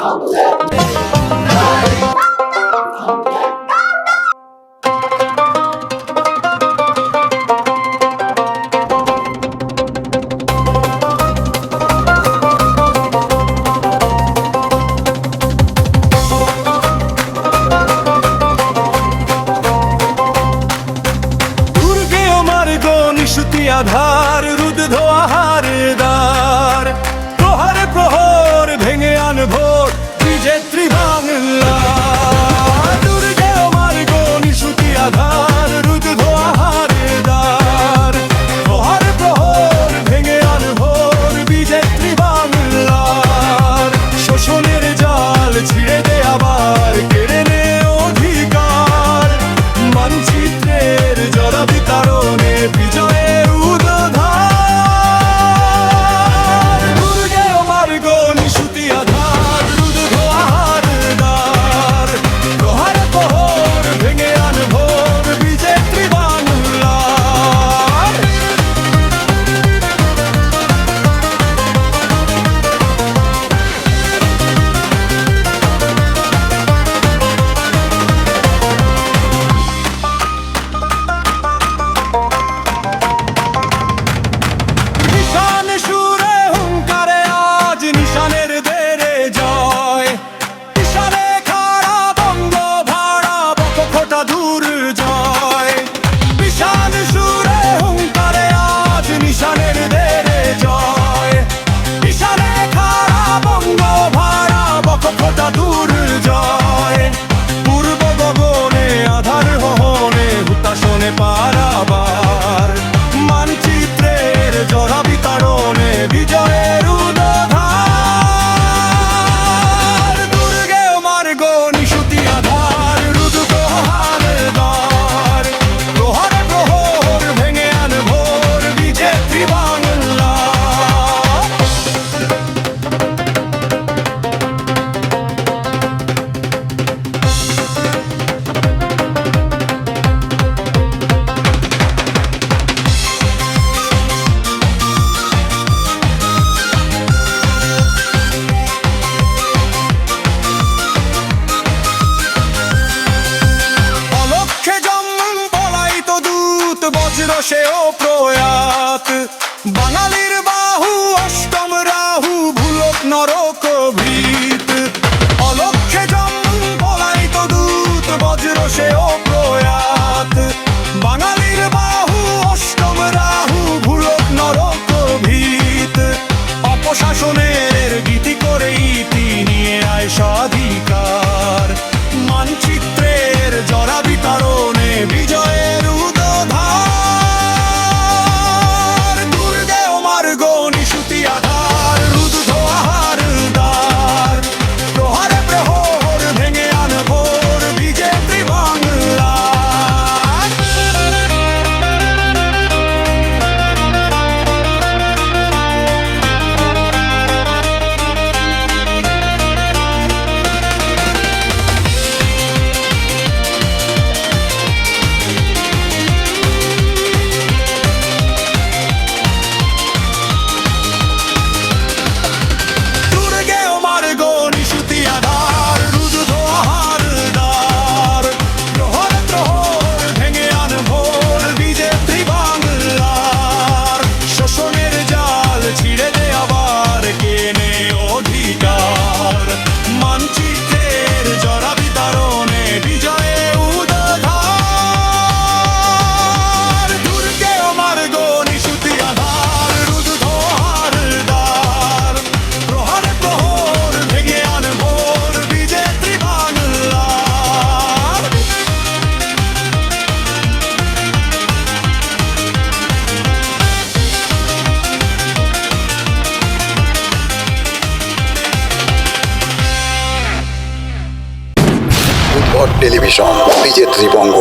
Oh, জয়। বিশাল সুরে হুঙ্কারে আজ নিশানের দেরে জয়। বিশালে খারা বঙ্গ ভাড়া বক জয়। পূর্ব গগনে আধার হহনে হুতাশনে পারাবার। মানচিত্রের জরা বিতারণে বিজয় রসেও প্রয়াত। বাঙালির বাহু, অষ্টম রাহু, ভুলক নরক ভীত। অলক্ষে জন্ম বলাই তো দূত, বজ্র সেও প্রয়াত। বাঙালির বাহু, অষ্টম রাহু, ভুলক নরক ভীত। অপশাসনের গীতি করেই তিনি আয় স্বাধিকার। টেলিভিশন নিজের ত্রিবঙ্গ